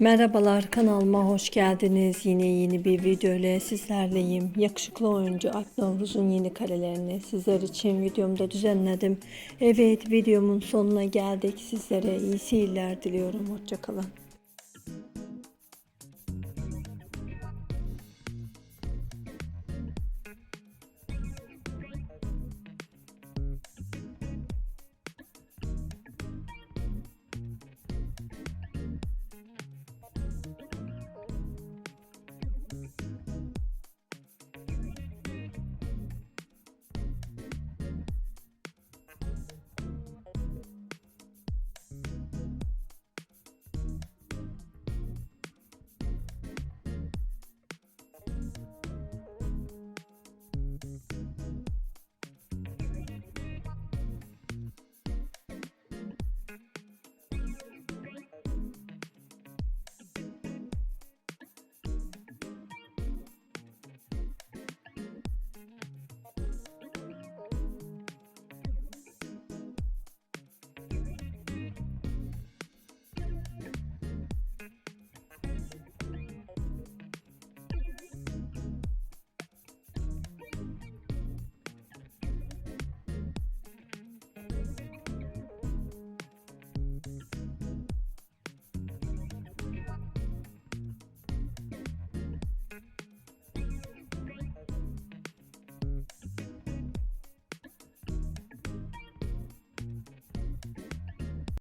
Merhabalar kanalıma hoş geldiniz. Yine yeni bir video ile sizlerleyim. Yakışıklı oyuncu Alp Navruz'un yeni karelerini sizler için videomda düzenledim. Evet videomun sonuna geldik. Sizlere iyi seyirler diliyorum. Hoşçakalın.